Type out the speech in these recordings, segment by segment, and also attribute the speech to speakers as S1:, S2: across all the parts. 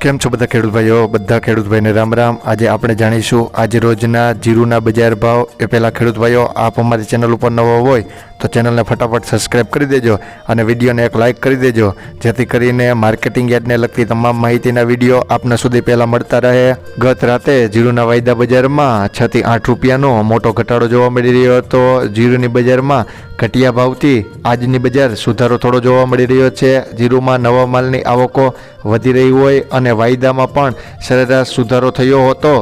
S1: કેમ છો બધા ખેડૂત ભાઈઓ? બધા ખેડૂત ભાઈને રામ રામ. આજે આપણે જાણીશું આજે રોજના જીરુના બજાર ભાવ. એ પહેલાં ખેડૂત ભાઈઓ, આપ અમારી ચેનલ ઉપર નવો હોય તો ચેનલને ફટાફટ સબસ્ક્રાઈબ કરી દેજો અને વિડીયોને એક લાઇક કરી દેજો. જેથી કરીને માર્કેટિંગ યાર્ડને લગતી તમામ માહિતીના વીડિયો આપના સુધી પહેલાં મળતા રહે. ગત રાતે જીરુના વાયદા બજારમાં છ થી આઠ રૂપિયાનો મોટો ઘટાડો જોવા મળી રહ્યો હતો. જીરુની બજારમાં ઘટિયા ભાવથી આજની બજાર સુધારો થોડો જોવા મળી રહ્યો છે. જીરુમાં નવા માલની આવકો વધી રહી હોય અને વાયદામાં પણ સરેરાશ સુધારો થયો હતો.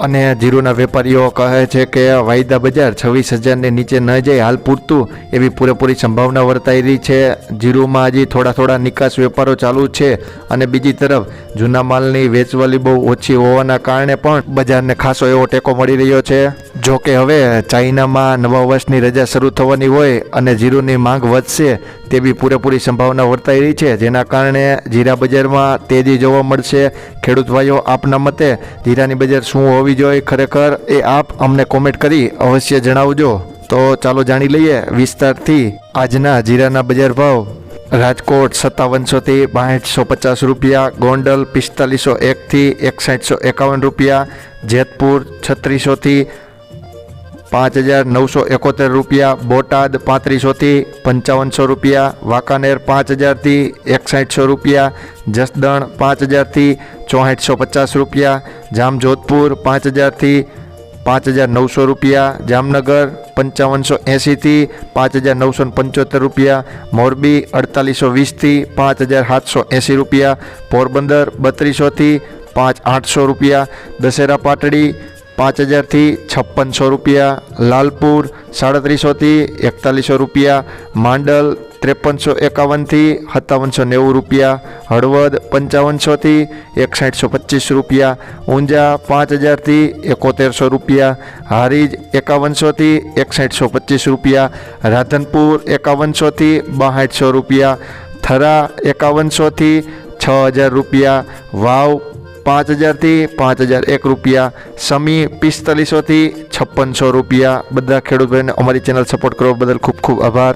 S1: અને જીરુના વેપારીઓ કહે છે કે વાયદા બજાર છવ્વીસ હજારને નીચે ન જાય, હાલ પૂરતું એવી પૂરેપૂરી સંભાવના વર્તાઈ રહી છે. જીરુમાં હજી થોડા થોડા નિકાસ વેપારો ચાલુ છે અને બીજી તરફ જૂના માલની વેચવાલી બહુ ઓછી હોવાના કારણે પણ બજારને ખાસો એવો ટેકો મળી રહ્યો છે. જો કે હવે ચાઇનામાં નવા વર્ષની રજા શરૂ થવાની હોય અને જીરુની માંગ વધશે તેવી પૂરેપૂરી સંભાવના વર્તાઈ રહી છે, જેના કારણે જીરા બજારમાં તેજી જોવા મળશે. ખેડૂત ભાઈઓ આપના મતે જીરાની બજાર શું હોવી જોઈએ ખરેખર એ આપ અમને કોમેન્ટ કરી અવશ્ય જણાવજો. તો ચાલો જાણી લઈએ વિસ્તારથી આજના જીરાના બજાર ભાવ. રાજકોટ સત્તાવનસોથી બાસઠસો પચાસ રૂપિયા, ગોંડલ પિસ્તાલીસો એકથી એકસાઠસો એકાવન રૂપિયા, જેતપુર છત્રીસોથી પાંચ હજાર નવસો એકોતેર રૂપિયા, બોટાદ પાંત્રીસોથી પંચાવનસો રૂપિયા, વાંકાનેર પાંચ હજારથી એકસાઠસો રૂપિયા, જસદણ પાંચ હજારથી ચોસઠસો પચાસ રૂપિયા, જામજોધપુર પાંચ હજારથી પાંચ હજાર નવસો રૂપિયા, જામનગર પંચાવનસો એંશીથી પાંચ હજાર નવસો પંચોતેર રૂપિયા, મોરબી અડતાલીસો વીસથી પાંચ હજાર સાતસો એંશી રૂપિયા, પોરબંદર બત્રીસોથી પાંચ આઠસો રૂપિયા, દશેરા પાટડી પાંચ હજારથી છપ્પનસો રૂપિયા, લાલપુર સાડત્રીસોથી એકતાલીસો રૂપિયા, માંડલ ત્રેપનસો એકાવનથી સત્તાવનસો નેવું રૂપિયા, હળવદ પંચાવનસોથી એકસાઠસો પચીસ રૂપિયા, ઊંઝા પાંચ હજારથી એકોતેરસો રૂપિયા, હારીજ એકાવનસોથી એકસાઠસો પચીસ રૂપિયા, રાધનપુર એકાવનસોથી બાસઠસો રૂપિયા, થરા એકાવનસોથી છ હજાર રૂપિયા, વાવ પાંચ હજારથી પાંચ હજાર એક રૂપિયા, સમી પિસ્તાલીસોથી છપ્પનસો રૂપિયા. બધા ખેડૂત ભાઈને અમારી ચેનલ સપોર્ટ કરવા બદલ ખૂબ ખૂબ આભાર.